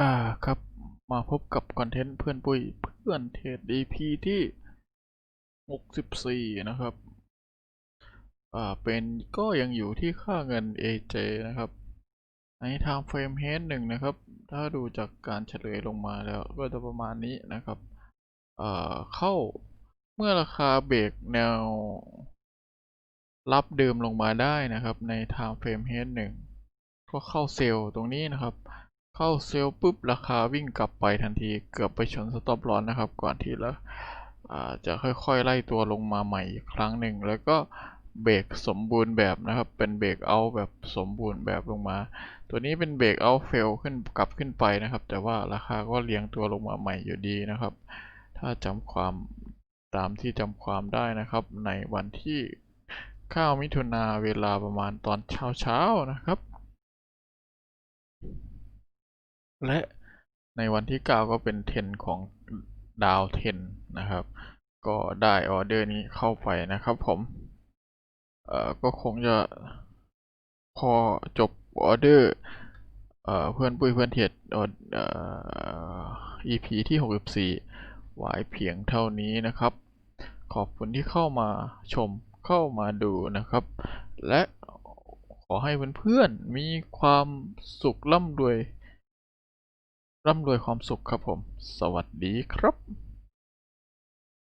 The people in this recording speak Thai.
อ่าครับมาพบกับคอนเทนต์เพื่อนปุ้ยเพื่อนเทรด EP ที่ 64 นะครับ อ่าเป็นก็ยังอยู่ที่ค่าเงิน AJ นะครับในทางเฟรมเฮดหนึ่งนะครับ ถ้าดูจากการเฉลยลงมาแล้วก็จะประมาณนี้นะครับ อ่าเข้าเมื่อราคาเบรกแนว รับเดิมลงมาได้นะครับ ใน time frame head หนึ่งก็เข้าเซลล์ตรงนี้นะครับ เข้าเซลล์ปุ๊บราคาวิ่งกลับไปทันทีเกือบไปชนสต็อปลอสนะครับ ก่อนที่แล้วจะค่อยๆไล่ตัวลงมาใหม่อีกครั้งหนึ่ง แล้วก็เบรกสมบูรณ์แบบนะครับ เป็นเบรกเอาแบบสมบูรณ์แบบลงมา ตัวนี้เป็นเบรกเอาเฟลขึ้นกลับขึ้นไปนะครับ แต่ว่าราคาก็เรียงตัวลงมาใหม่อยู่ดีนะครับ ถ้าจำความตามที่จำความได้นะครับ ในวันที่9มิถุนาเวลาประมาณตอนเช้าเช้าๆนะครับ และในวันที่ 9 ก็เป็นเทนของดาวเทนนะครับ ก็ได้ออเดอร์นี้เข้าไปนะครับผม เอ่อ ก็คงจะพอจบออเดอร์ เอ่อ เพื่อนปุ้ยเพื่อนเทียดเอ่อ EP ที่ 64 ไว้เพียงเท่านี้นะครับ ขอบคุณที่เข้ามาชมเข้ามาดูนะครับ และขอให้เพื่อนๆมีความสุขร่ำรวย ร่ำรวยความสุขครับผม สวัสดีครับ